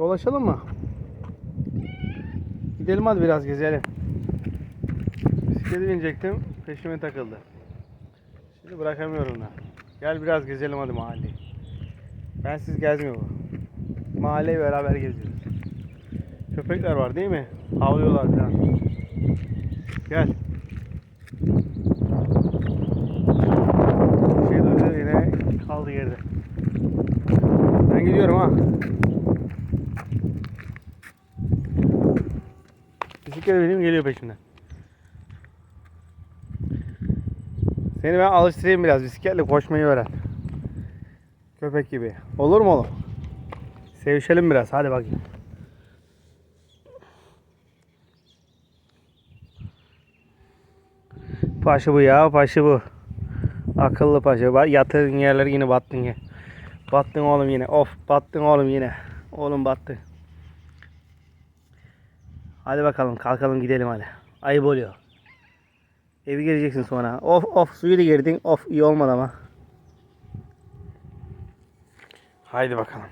Dolaşalım mı? Gidelim hadi biraz gezelim. Bisiklete binecektim. Peşime takıldı. Şimdi bırakamıyorum da. Gel biraz gezelim hadi mahalleyi. Ben siz gezmiyorum. Mahalleyi beraber geziyoruz. Köpekler var değil mi? Havlıyorlar falan. Gel. Şey duydu yine kaldı geride. Ben gidiyorum ha. Bisiklete bineyim geliyor peşimden. Seni ben alıştırayım biraz bisikletle koşmayı öğren. Köpek gibi. Olur mu oğlum? Sevişelim biraz hadi bakayım. Paşı bu ya paşı bu. Akıllı paşa. Bak yerleri yine battın ya. Battın oğlum yine. Of battın oğlum yine. Oğlum battı. Hadi bakalım kalkalım gidelim hadi. Ayıp oluyor. Evi geleceksin sonra. Of of suyu da girdin. Of iyi olmadı ama. Haydi bakalım.